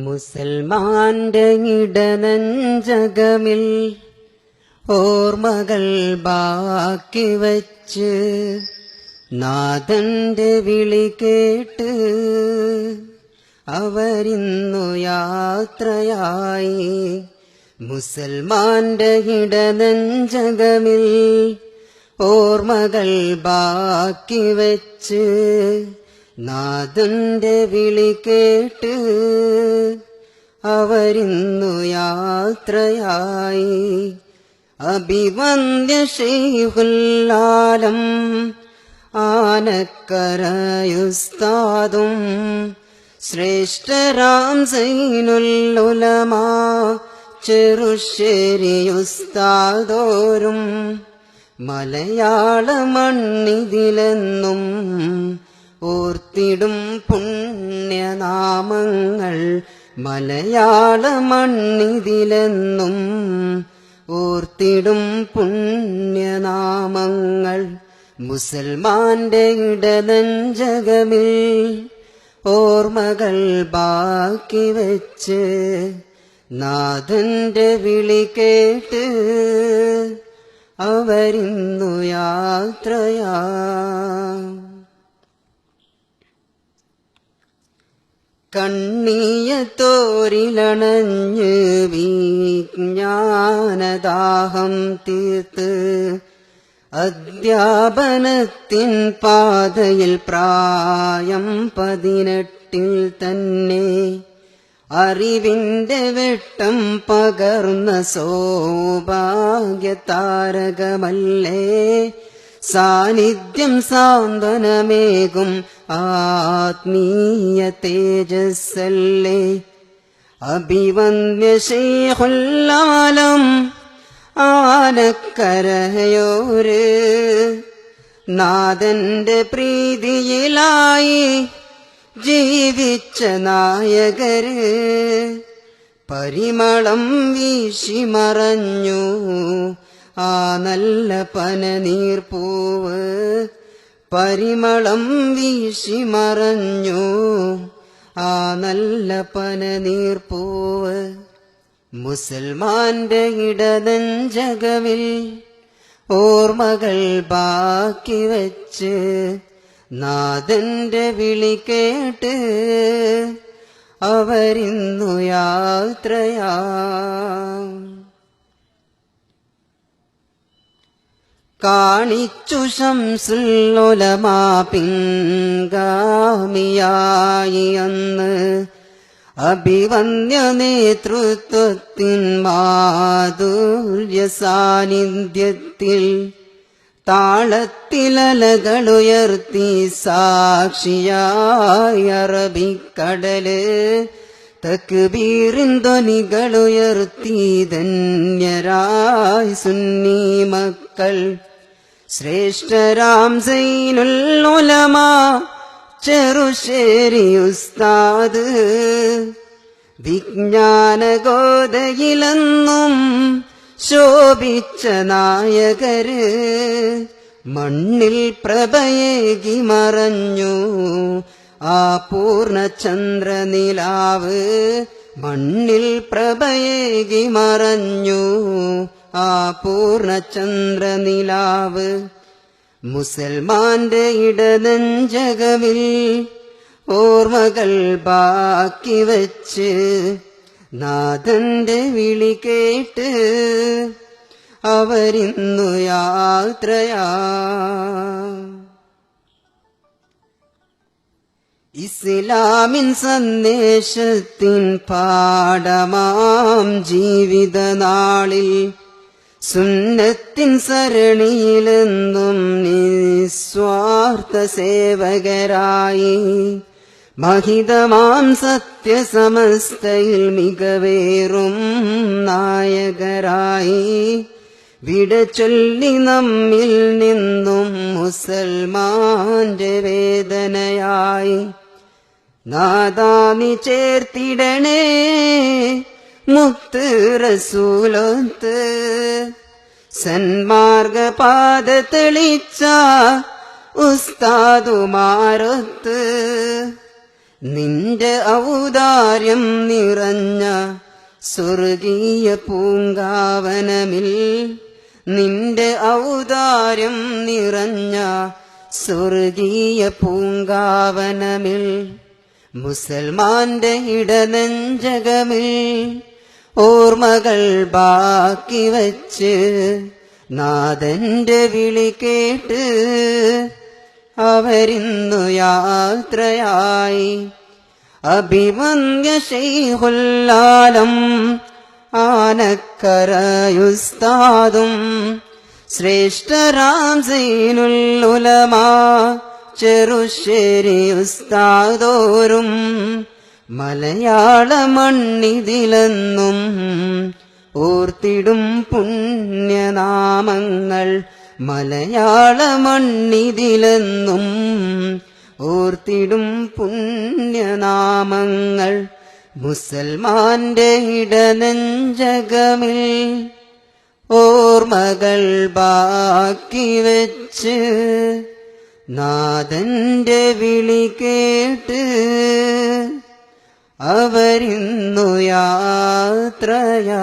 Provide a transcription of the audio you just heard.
മുസൽമാന്റെ ഇടനഞ്ചകമിൽ ഓർമ്മകൾ ബാക്കി വച്ച് നാഥന്റെ വിളി കേട്ട് അവരിന്നു യാത്രയായി. മുസൽമാന്റെ ഇടനഞ്ചകമിൽ ഓർമ്മകൾ ബാക്കി വച്ച് നാഥന്റെ വിളി കേട്ട് അവരിന്നു യാത്രയായി. അഭിവന്ദ്യ ശ്രീഹുല്ലാലം ആനക്കരയുസ്താദും ശ്രേഷ്ഠരാം സൈനുല്ലുലമാ ചെറുശ്ശേരിയുസ്താദോരും മലയാള മണ്ണിതിലെന്നും ഓർത്തിടും പുണ്യനാമങ്ങൾ മലയാള മണ്ണിതിലെന്നും ഓർത്തിടും പുണ്യനാമങ്ങൾ മുസൽമാന്റെ ഇടനഞ്ചകമിൽ ഓർമ്മകൾ ബാക്കി വെച്ച് നാഥന്റെ വിളി കേട്ട് അവരിന്നു യാത്രയാ. കണ്ണീയത്തോരിലണഞ്ഞ് വിജ്ഞാനദാഹം തീർത്ത് അധ്യാപനത്തിൻ പാതയിൽ പ്രായം പതിനെട്ടിൽ തന്നെ അറിവിന്റെ വെട്ടം പകർന്ന സോഭാഗ്യതാരകമല്ലേ? സാന്നിധ്യം സാന്ത്വനമേകും ആത്മീയ തേജസ്സല്ലേ? അഭിവന്ദ്യ ശേഖുല്ലാലം ആനക്കരയോര് നാദന്റെ പ്രീതിയിലായി ജീവിച്ച നായകര് പരിമളം വീശി മറഞ്ഞു ആ നല്ല പനനീർപ്പൂവ് പരിമളം വീശി മറഞ്ഞു. ആ നല്ല പനനീർപ്പൂവ് മുസൽമാന്റെ ഇടനഞ്ചകവിൽ ഓർമ്മകൾ ബാക്കി വച്ച് നാഥന്റെ വിളി കേട്ട് അവരിന്നു യാത്രയാ. കാണിച്ചു ശംസുല്ലൊലമാ പിൻഗാമിയായി അന്ന് അഭിവന്യ നേതൃത്വത്തിൻ മാധുര്യ സാന്നിധ്യത്തിൽ താളത്തിലലകളുയർത്തി സാക്ഷിയായി അറബിക്കടൽ തക്ബീറിൻ ധ്വനികളുയർത്തി ധന്യരായി സുന്നി മക്കൾ. ശ്രേഷ്ഠരാം സൈനുല്ലുലമ ചെറുശ്ശേരി ഉസ്താദ്. വിജ്ഞാനഗോതയിലെന്നും ശോഭിച്ച നായകര് മണ്ണിൽ പ്രഭയേകി മറഞ്ഞു ആ പൂർണചന്ദ്രനിലാവ് മണ്ണിൽ പ്രഭയേകി മറഞ്ഞു. ആ പൂർണചന്ദ്രനിലാവ് മുസൽമാന്റെ ഇടനഞ്ചകവിൽ ഓർമ്മകൾ ബാക്കി വച്ച് നാഥന്റെ വിളി കേട്ട് അവരിന്നു യാത്രയാ. ഇസ്ലാമിൻ സന്ദേശത്തിൻ പാഠമാം ജീവിത നാളിൽ സുന്നത്തിൻ സരണിയിലെന്നും നിസ്വാർത്ഥ സേവകരായി. മഹിതമാം സത്യസമസ്തയിൽ മികവേറും നായകരായി. വിട ചൊല്ലി നമ്മിൽ നിന്നും മുസൽമാന്റെ വേദനയായി. നാദാനി ചേർത്തിടണേ മുത്ത് റസൂലൊത്ത്. സന്മാർഗപാത തെളിച്ച ഉസ്താദുമാരൊത്ത്. നിന്റെ ഔദാര്യം നിറഞ്ഞ സ്വർഗീയ പൂങ്കാവനമിൽ നിന്റെ ഔദാര്യം നിറഞ്ഞ സ്വർഗീയ പൂങ്കാവനമിൽ മുസൽമാന്റെ ഇടനെഞ്ചകമിൽ ഓർമ്മകൾ ബാക്കി വച്ച് നാഥന്റെ വിളി കേട്ട് അവരിന്നു യാത്രയായി. അഭിമന്യ ശൈഹുല്ലാലം ആനക്കരയുസ്താദും ശ്രേഷ്ഠ രാം സൈനുല്ലുലമാ ചെറുശ്ശേരി ഉസ്താദോരും മലയാള മണ്ണിതിലെന്നും ഓർത്തിടും പുണ്യനാമങ്ങൾ മലയാള മണ്ണിതിലെന്നും ഓർത്തിടും പുണ്യനാമങ്ങൾ മുസൽമാന്റെ ഇടനെഞ്ചകമിൽ ഓർമ്മകൾ ബാക്കി വെച്ച് നാഥന്റെ വിളി കേട്ട് അവരിന്നു യാത്രയാ.